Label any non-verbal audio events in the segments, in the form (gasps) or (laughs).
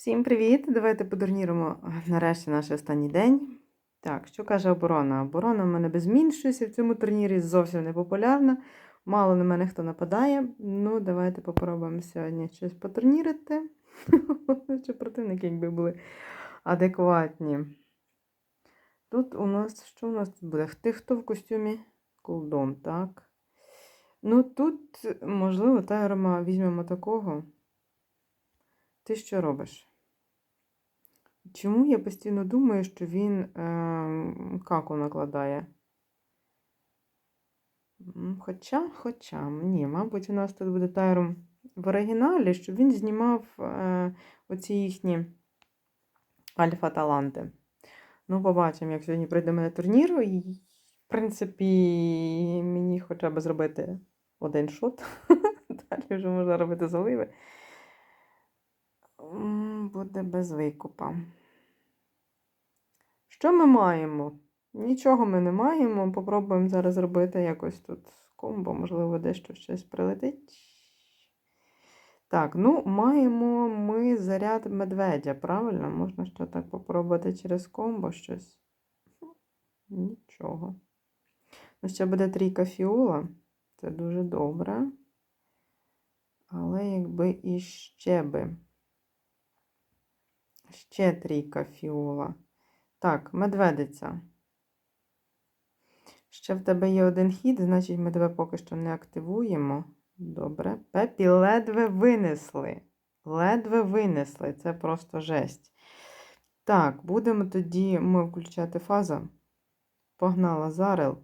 Всім привіт! Давайте подурніруємо нарешті наш останній день. Так, що каже оборона? Оборона в мене без змін і в цьому турнірі зовсім не популярна. Мало на мене хто нападає. Ну, давайте попробуємо сьогодні щось потурнірити. (laughs) Щоб противники якби були адекватні. Тут у нас, що у нас тут буде? Ти хто в костюмі? Колдон, так. Ну, тут, можливо, Тайрома візьмемо такого. Ти що робиш? Чому я постійно думаю, що він е, каку накладає? Хоча, хоча, ні, мабуть, у нас тут буде тайром в оригіналі, щоб він знімав е, оці їхні альфа-таланти. Ну, побачимо, як сьогодні пройде мене турнір. І, в принципі, мені хоча б зробити один шот. (laughs) Далі вже можна робити заливи. Буде без викупа. Що ми маємо? Нічого ми не маємо. Попробуємо зараз зробити якось тут комбо, можливо, дещо щось прилетить. Так, ну, маємо ми заряд медведя, правильно? Можна що так попробувати через комбо щось. Нічого. Ну, ще буде трійка фіола. Це дуже добре. Але якби іще би. Ще трійка фіола. Так, медведиця. Ще в тебе є один хід, значить ми тебе поки що не активуємо. Добре. Пепі ледве винесли. Ледве винесли. Це просто жесть. Так, будемо тоді ми включати фаза. Погнала Зарел.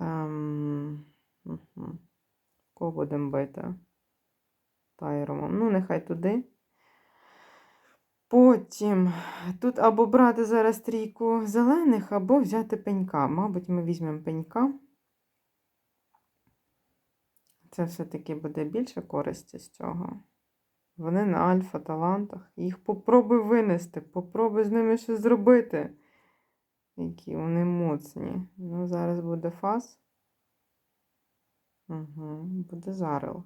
Ем... Кого будемо бити? Тайромом. Ну, нехай туди. Потім тут або брати зараз трійку зелених, або взяти пенька. Мабуть, ми візьмемо пенька. Це все-таки буде більше користі з цього. Вони на альфа-талантах. Їх попробуй винести, попробуй з ними щось зробити. Які вони моцні. Ну, зараз буде фаз. Угу, буде зарил.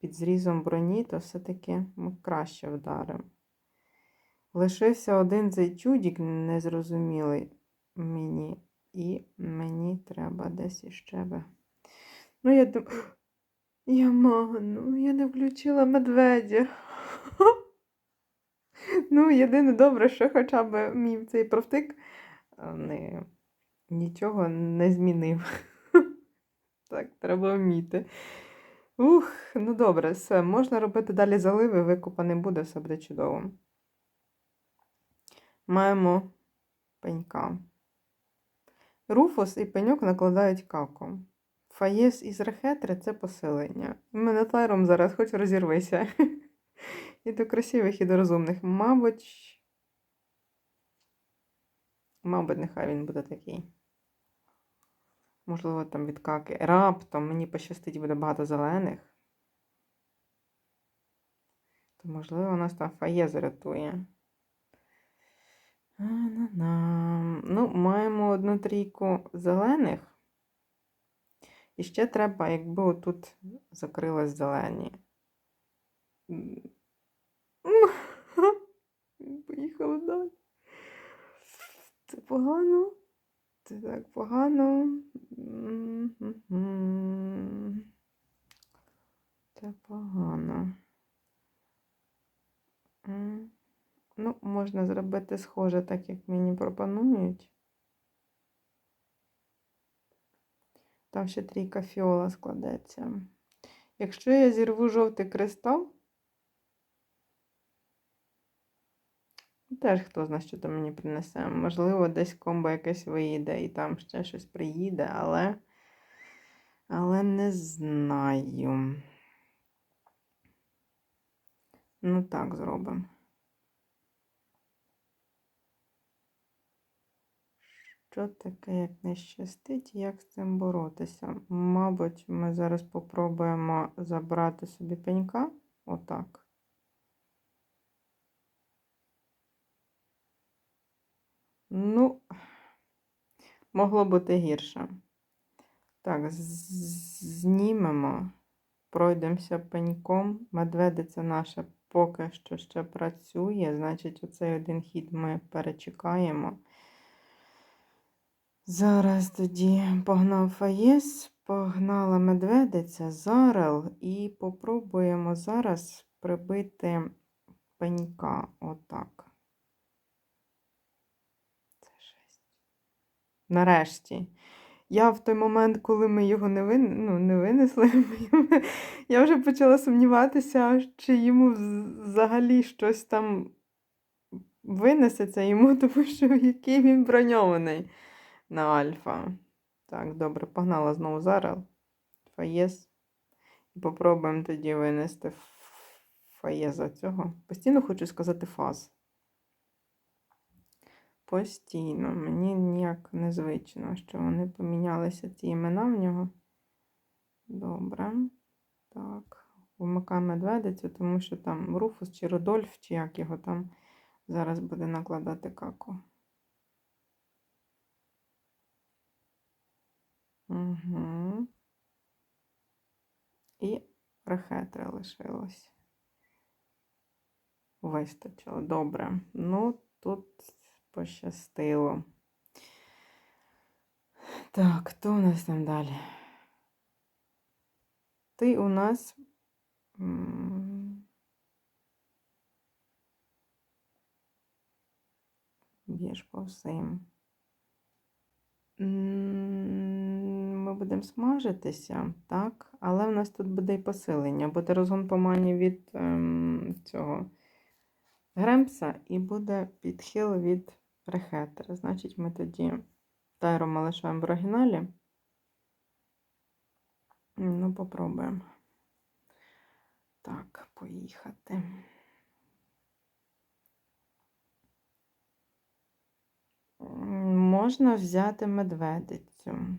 Під зрізом броні, то все-таки ми краще вдаримо. Лишився один цей чудік незрозумілий мені. І мені треба десь іще би. Ну, я думаю, (gasps) я ману, я не включила медведя. (laughs) Ну, єдине добре, що хоча б мій цей провтик не, нічого не змінив. (laughs) Так, треба вміти. Ух, ну добре, все, можна робити далі заливи, викупа не буде, все буде чудово. Маємо пенька. Руфус і пеньок накладають каку. Фаєс із рехетри це посилення. І тайром зараз хоч розірвися. (laughs) І до красивих, і до розумних. Мабуть. Мабуть, нехай він буде такий. Можливо, там від каки. Раптом мені пощастить буде багато зелених. То, можливо, нас там фаєз рятує. Ну, маємо одну трійку зелених. І ще треба, якби отут закрилась зелені. Поїхали далі. Це погано. Це так погано. Це погано. Ну, можна зробити схоже, так як мені пропонують. Там ще трійка фіола складеться. Якщо я зірву жовтий кристал, теж хто знає, що там мені принесе. Можливо, десь комбо якесь вийде і там ще щось приїде, але, але не знаю. Ну так зробимо. Що таке, як не щастить, як з цим боротися? Мабуть, ми зараз попробуємо забрати собі пенька. Отак. Ну, могло бути гірше. Так, знімемо, пройдемося пеньком. Медведиця наша поки що ще працює. Значить, оцей один хід ми перечекаємо. Зараз тоді погнав Фаєс, погнала медведиця, Зарел, і попробуємо зараз прибити пенька. Отак. Це жесть. Нарешті. Я в той момент, коли ми його не, вин... ну, не винесли, (laughs) я вже почала сумніватися, чи йому взагалі щось там винесеться йому, (laughs) тому що який він броньований на альфа. Так, добре, погнала знову зараз. Фаєс. І попробуємо тоді винести фаєза цього. Постійно хочу сказати фаз. Постійно. Мені ніяк незвично, що вони помінялися ці імена в нього. Добре. Так. Вмикаємо медведицю, тому що там Руфус чи Рудольф, чи як його там зараз буде накладати каку. Угу. І рехетри лишилось. Вистачило. Добре. Ну, тут пощастило. Так, хто у нас там далі? Ти у нас. Б'єш по всім. Будемо смажитися, так, але в нас тут буде і посилення. Буде розгон по мані від ем, цього Гремпса і буде підхил від рехетера. Значить, ми тоді Тайрома лишаємо в оригіналі. Ну, попробуємо. Так, поїхати. Можна взяти медведицю.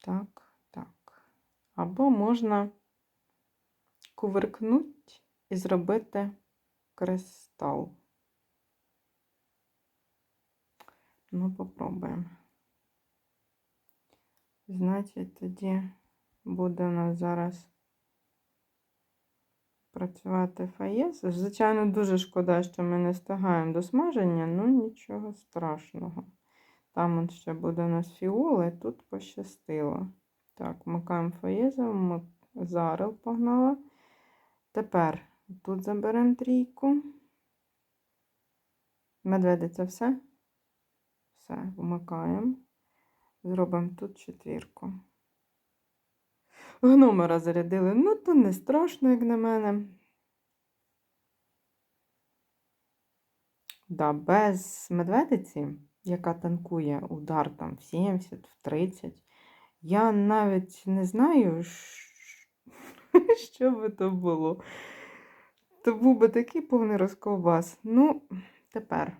Так, так. Або можна кувиркнути і зробити кристал. Ну, попробуємо. Значить, тоді буде у нас зараз працювати фаєс. Звичайно, дуже шкода, що ми не встигаємо до смаження, ну нічого страшного. Там от ще буде у нас фіоли, тут пощастило. Так, вмикаємо фаєза, вмик... зарел погнала. Тепер тут заберемо трійку. Медведиця все. Все, вмикаємо. Зробимо тут четвірку. Гномера зарядили. Ну, то не страшно, як на мене. Да, без медведиці, яка танкує удар там в 70, в 30, я навіть не знаю, (laughs) що би то було. То був би такий повний розковбас. Ну, тепер.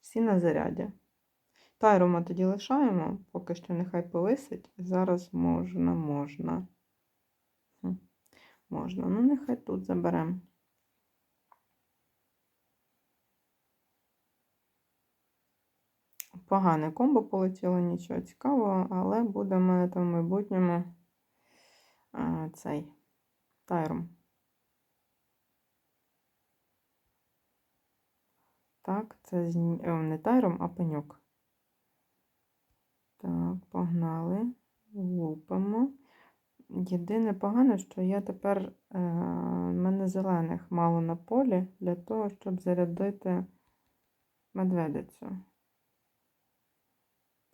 Всі на заряді. Тайрома тоді лишаємо, поки що нехай повисить. Зараз можна, можна. Можна. Ну, нехай тут заберемо. Погане комбо полетіло, нічого цікавого, але буде в мене в майбутньому а, цей тайром. Так, це з... ні- е, не тайром, а пеньок. Так, погнали. Лупимо. Єдине погане, що я тепер е, в мене зелених мало на полі для того, щоб зарядити медведицю.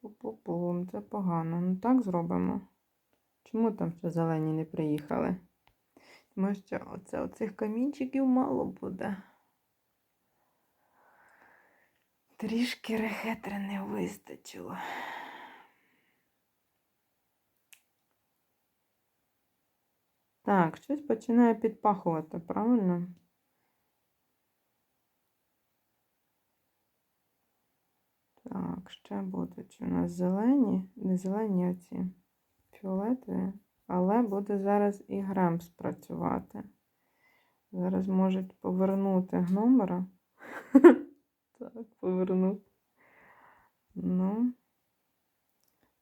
Пу-пу-пум, це погано. Ну так зробимо. Чому там ще зелені не приїхали? Тому що оце, оцих камінчиків мало буде. Трішки рехетри не вистачило. Так, щось починає підпахувати, правильно? Так, ще будуть у нас зелені, не зелені, а ці фіолетові, але буде зараз і гремс працювати. Зараз можуть повернути гномера. (laughs) Так, поверну. Ну,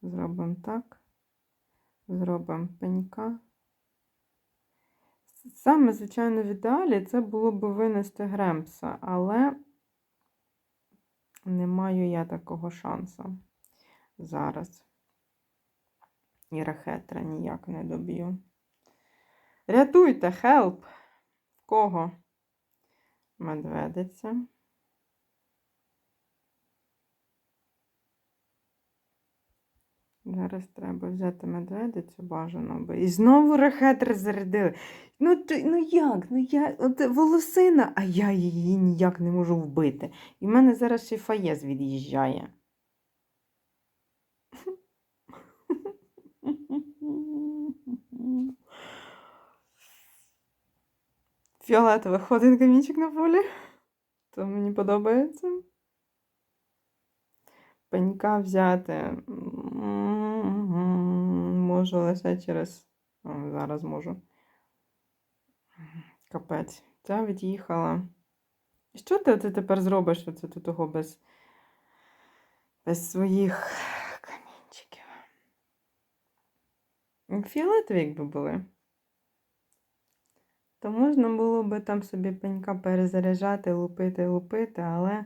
зробимо так. Зробимо пенька. Саме, звичайно, в ідеалі це було б винести Гремпса, але не маю я такого шансу зараз. І рахетра ніяк не доб'ю. Рятуйте, хелп! Кого? Медведиця. Зараз треба взяти медведицю бажано би. І знову рахетри зарядили. Ну, ти, ну як? Ну я, от волосина, а я її ніяк не можу вбити. І в мене зараз ще фаєз від'їжджає. Фіолетовий ходить камінчик на полі. То мені подобається. Пенька взяти. Можу лише через. Зараз можу. Капець. Ця від'їхала. Що ти, ти тепер зробиш оце ти того без, без своїх камінчиків? Фіолетові, якби були. То можна було би там собі пенька перезаряджати, лупити, лупити, але.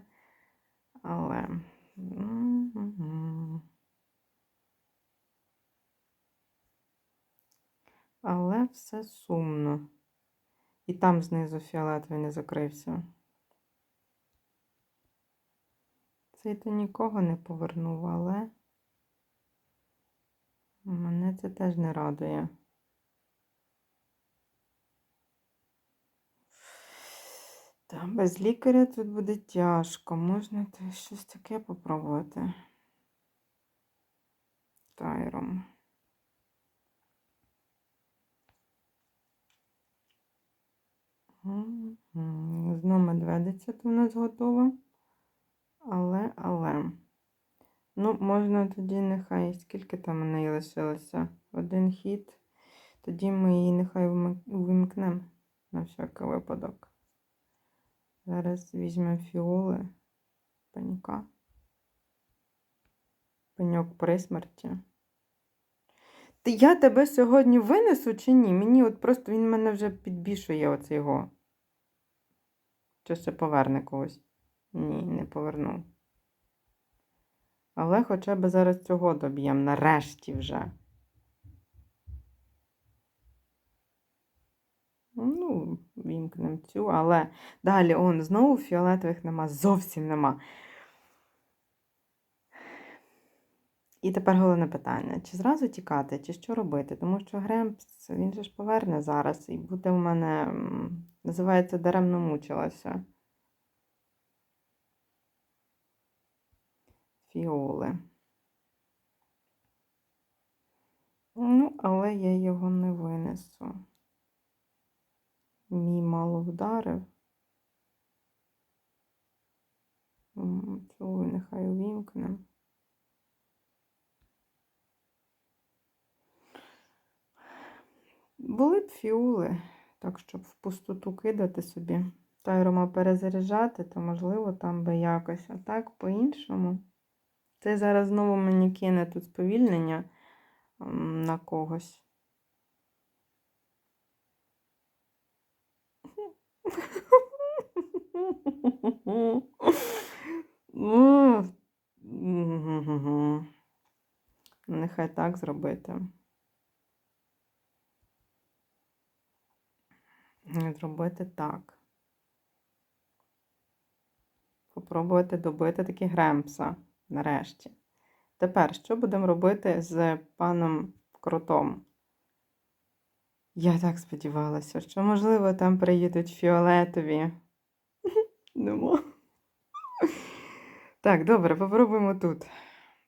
Але. М-м-м. Але все сумно. І там знизу фіолетовий не закрився. Цей то нікого не повернув, але мене це теж не радує. Та без лікаря тут буде тяжко. Можна щось таке попробувати. Тайром. Знову медведиця то в нас готова. Але, але. Ну, можна тоді нехай, скільки там у неї лишилося? Один хід. Тоді ми її нехай увімкнемо на всякий випадок. Зараз візьмемо фіоли, пенька. Пеньок при смерті. Ти, я тебе сьогодні винесу чи ні? Мені от просто він мене вже підбішує оце його. Чи ще поверне когось? Ні, не поверну. Але хоча б зараз цього доб'ємо, нарешті вже. Ну, вімкнемо цю, але далі он знову фіолетових нема, зовсім нема. І тепер головне питання: чи зразу тікати, чи що робити? Тому що Гремпс, він же ж поверне зараз і буде в мене, називається, даремно мучилася. Фіоли. Ну, але я його не винесу. Мій мало вдарив. М, нехай увімкнемо. Були б фіоли, так, щоб в пустоту кидати собі. Тайрома перезаряджати, то можливо там би якось. А так по-іншому. Це зараз знову мені кине тут сповільнення на когось. Нехай так зробити. Зробити так. Попробувати добити таки Гремпса нарешті. Тепер, що будемо робити з паном Кротом? Я так сподівалася, що, можливо, там приїдуть фіолетові. (laughs) Нема. Так, добре, попробуємо тут.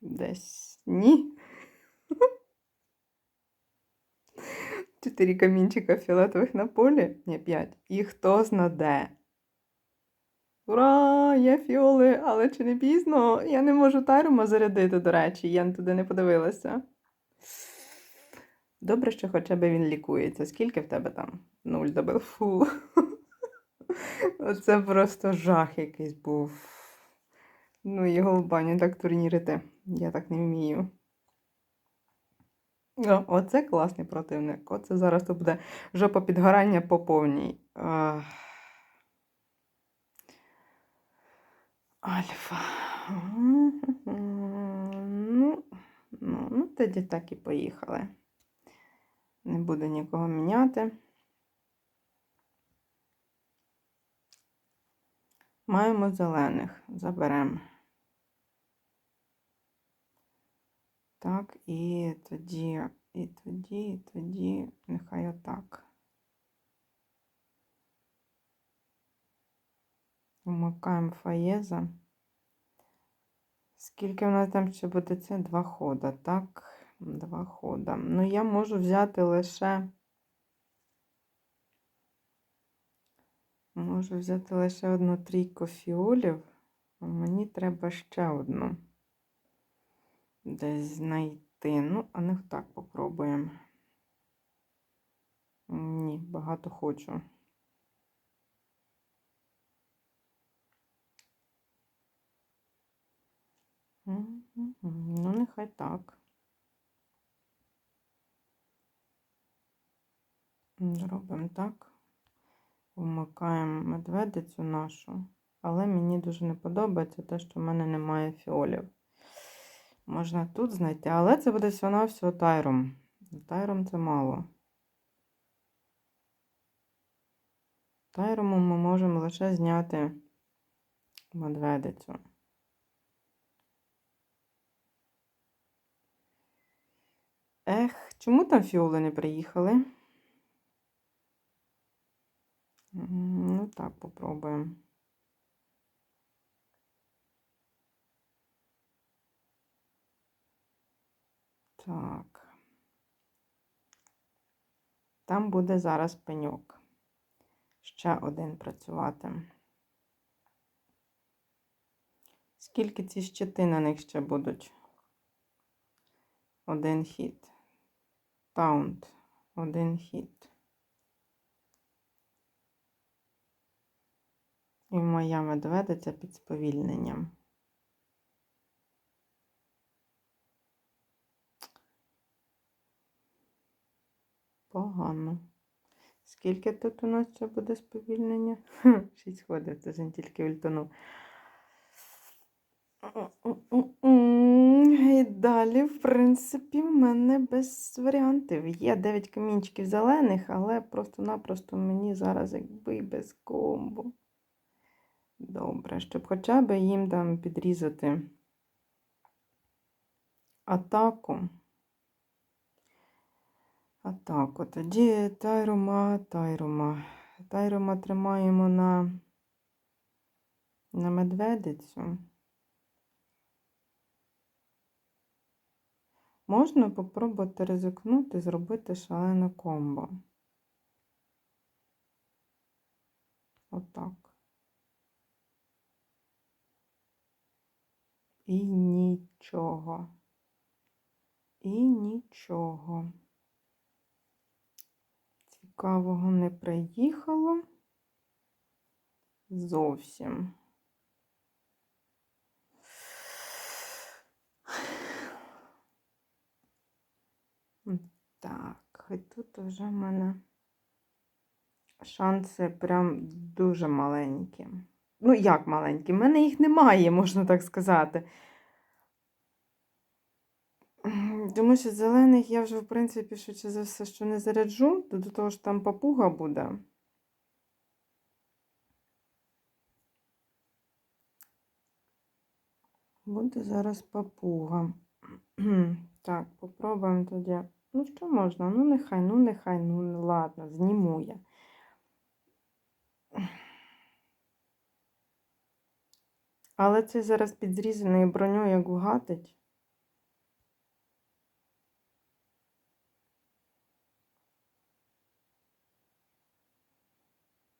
Десь ні. Чотири камінчика фіолетових на полі. Ні, п'ять. І хто знаде. Ура! Є фіоли, але чи не пізно? Я не можу тайрума зарядити, до речі, я туди не подивилася. Добре, що хоча б він лікується. Скільки в тебе там? Нуль добив. Фу. Оце просто жах якийсь був. Ну, його в баню так турнірити. Я так не вмію. Оце класний противник. Оце зараз то буде жопа підгорання по повній. Альфа. Ну, ну, ну, тоді так і поїхали. Не буду нікого міняти. Маємо зелених. Заберемо. Так, і тоді, і тоді, і тоді, нехай отак. Вмикаємо фаєза. Скільки в нас там ще буде це? Два хода, так? Два хода. Ну, я можу взяти лише. Можу взяти лише одну трійку фіолів, а мені треба ще одну десь знайти. Ну, а не так попробуємо. Ні, багато хочу. Ну, нехай так. Зробимо так. Вмикаємо медведицю нашу. Але мені дуже не подобається те, що в мене немає фіолів. Можна тут знайти, але це буде всього-навсього тайром. Тайром це мало. Тайромом ми можемо лише зняти медведицю. Ех, чому там фіоли не приїхали? Ну так, попробуємо. Так. Там буде зараз пеньок. Ще один працювати. Скільки ці щити на них ще будуть? Один хід. Таунт. Один хід. І моя медведиця під сповільненням. Погано. Скільки тут у нас ще буде сповільнення? (laughs) Шість ходів, це він тільки ультанув. І далі, в принципі, в мене без варіантів. Є 9 камінчиків зелених, але просто-напросто мені зараз якби без комбо. Добре, щоб хоча б їм там підрізати атаку. Атаку. Тоді Тайрума, Тайрума. Тайрума тримаємо на, на медведицю. Можна попробувати ризикнути, зробити шалене комбо. Отак. І нічого. І нічого. Цікавого не приїхало. Зовсім. Так, і тут вже в мене шанси прям дуже маленькі. Ну, як маленькі? В мене їх немає, можна так сказати. Тому що зелених я вже, в принципі, швидше за все, що не заряджу, то до того ж там папуга буде. Буде зараз папуга. (clears throat) Так, попробуємо тоді. Ну, що можна? Ну, нехай, ну, нехай, ну, ладно, зніму я. Але це зараз під зрізаною броньою як угатить.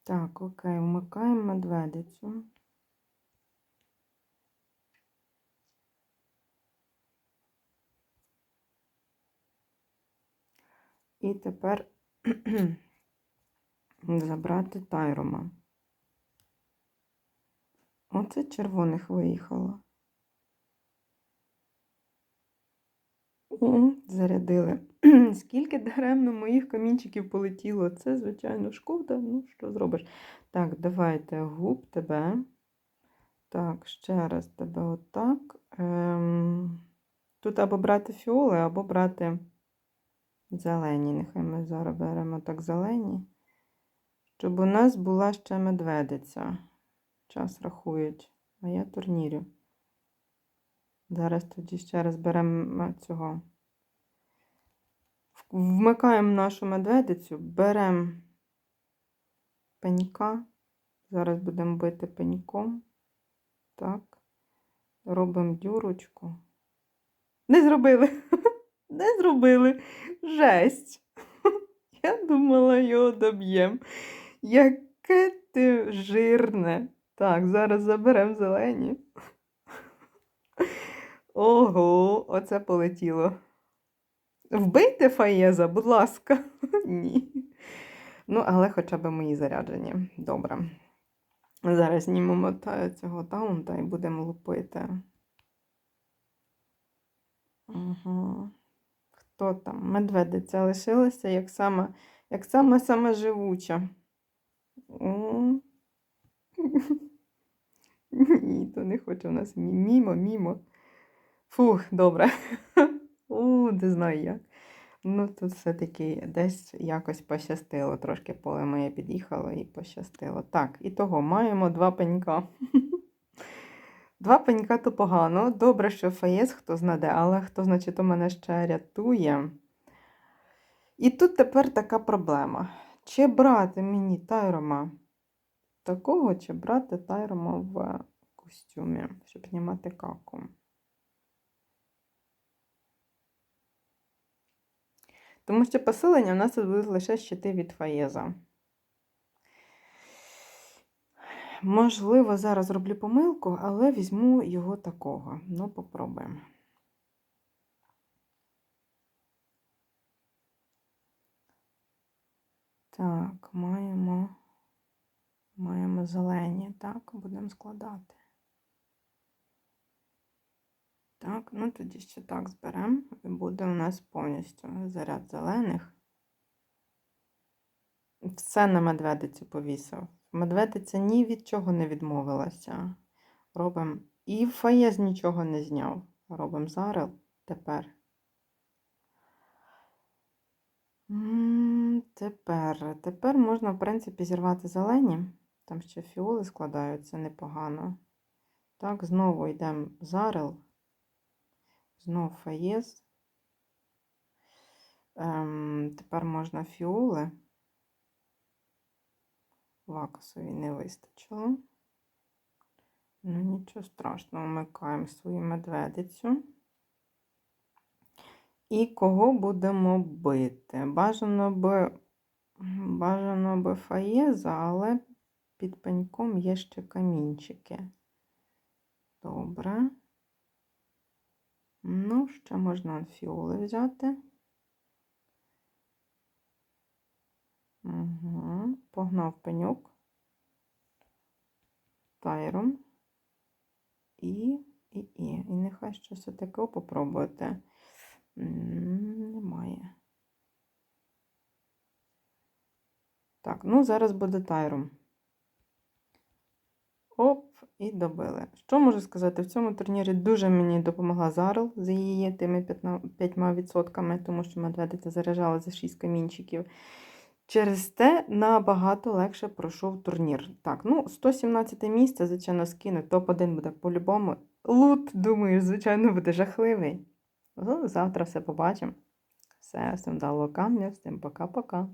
Так, окей, вмикаємо медведицю. І тепер (clears throat) забрати тайрома. Оце червоних виїхало. Зарядили (clears throat) Скільки даремно моїх камінчиків полетіло. Це, звичайно, шкода. Ну, що зробиш? Так, давайте губ тебе. Так, ще раз тебе отак. Ем, тут або брати фіоли, або брати зелені. Нехай ми зараз беремо так зелені. Щоб у нас була ще медведиця. Час рахують. А я турнірю. Зараз тоді ще раз беремо цього. Вмикаємо нашу медведицю, беремо пенька. Зараз будемо бити пеньком. Так. Робимо дюрочку. Не зробили. (laughs) Не зробили. Жесть. (laughs) Я думала, його доб'єм. Яке ти жирне. Так, зараз заберемо зелені. (laughs) Ого, оце полетіло. Вбийте Фаєза, будь ласка. (laughs) Ні. Ну, але хоча б мої заряджені. Добре. Зараз знімемо цього таунта і будемо лупити. Угу. Хто там? Медведиця лишилася як сама, як сама сама живуча. (laughs) Ні, то не хоче у нас мімо, мімо. Фух, добре. (laughs) У, не знаю як. Ну, тут все-таки десь якось пощастило. Трошки поле моє під'їхало і пощастило. Так, і того маємо два пенька. (laughs) Два пенька то погано. Добре, що фаєс хто знаде, але хто, значить, у мене ще рятує. І тут тепер така проблема. Чи брати мені тайрома такого, чи брати тайрома в костюмі, щоб знімати каку. Тому що посилення у нас тут будуть лише щити від Фаєза. Можливо, зараз роблю помилку, але візьму його такого. Ну, попробуємо. Так, маємо, маємо зелені. Так, будемо складати. Так, ну тоді ще так зберемо. І буде у нас повністю заряд зелених. Все на медведицю повісив. Медведиця ні від чого не відмовилася. Робимо. І фаєз нічого не зняв. Робимо зарел тепер. Тепер. Тепер можна, в принципі, зірвати зелені. Там ще фіоли складаються непогано. Так, знову йдемо зарел. Знов фаєз. Ем, тепер можна фіоли. Лакосові не вистачило. Ну, нічого страшного, вмикаємо свою медведицю. І кого будемо бити? Бажано би, бажано би фаєза, але під пеньком є ще камінчики. Добре. Ну, ще можна фіоли взяти. Угу. Погнав пеньок. Тайром. І, і, і. І нехай щось таке попробуйте. М, Немає. Так, ну зараз буде тайром. Оп, і добили. Що можу сказати? В цьому турнірі дуже мені допомогла Зарл з її тими 5%, тому що медведиця заряджала за 6 камінчиків. Через те набагато легше пройшов турнір. Так, ну, 117 місце, звичайно, скину. Топ-1 буде по-любому. Лут, думаю, звичайно, буде жахливий. Ну, завтра все побачимо. Все, всім вдалого камня, всім пока-пока.